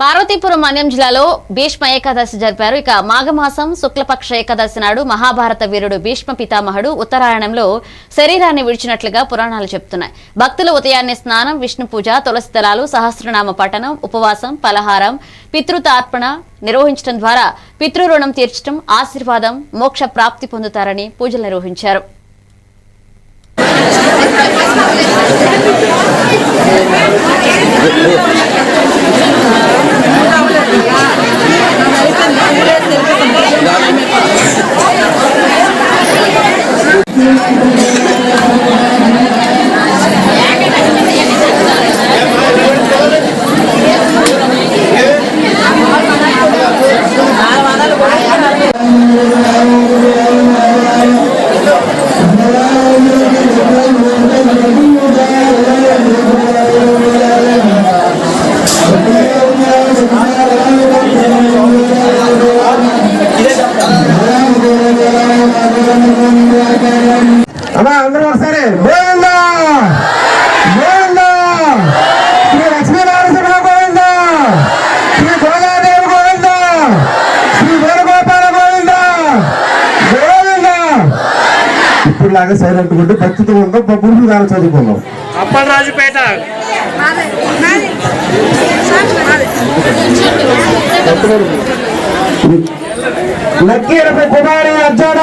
పార్వతీపురం మన్యం జిల్లాలో భీష్మ ఏకాదశి జరిపారు. ఇక మాఘమాసం శుక్లపక్ష ఏకాదశి నాడు మహాభారత వీరుడు భీష్మ పితామహుడు ఉత్తరాయణంలో శరీరాన్ని విడిచినట్లుగా పురాణాలు చెప్తున్నాయి. భక్తులు ఉదయాన్నే స్నానం విష్ణు పూజ తులసి దళాలు సహస్రనామ పఠనం ఉపవాసం పలహారం పితృతార్పణ నిర్వహించడం ద్వారా పితృ రుణం తీర్చడం ఆశీర్వాదం మోక్ష ప్రాప్తి పొందుతారని పూజలు నిర్వహించారు. Yeah. అమ్మా అందరూ ఒకసారి. గోవిందా! గోవిందా! శ్రీ లక్ష్మీనారసింహ గోవిందా! శ్రీ గోదాదేవి గోవిందా! శ్రీ వేణుగోపాల గోవిందా! గోవిందా! ఇప్పుడు లాగా సైలెంట్ ఉంటే భక్తితో ఉందాం బొబ్బులు దాని చదువుకుందాం. అప్పలరాజుపేట. నక్కీరపై కుమారి అర్జున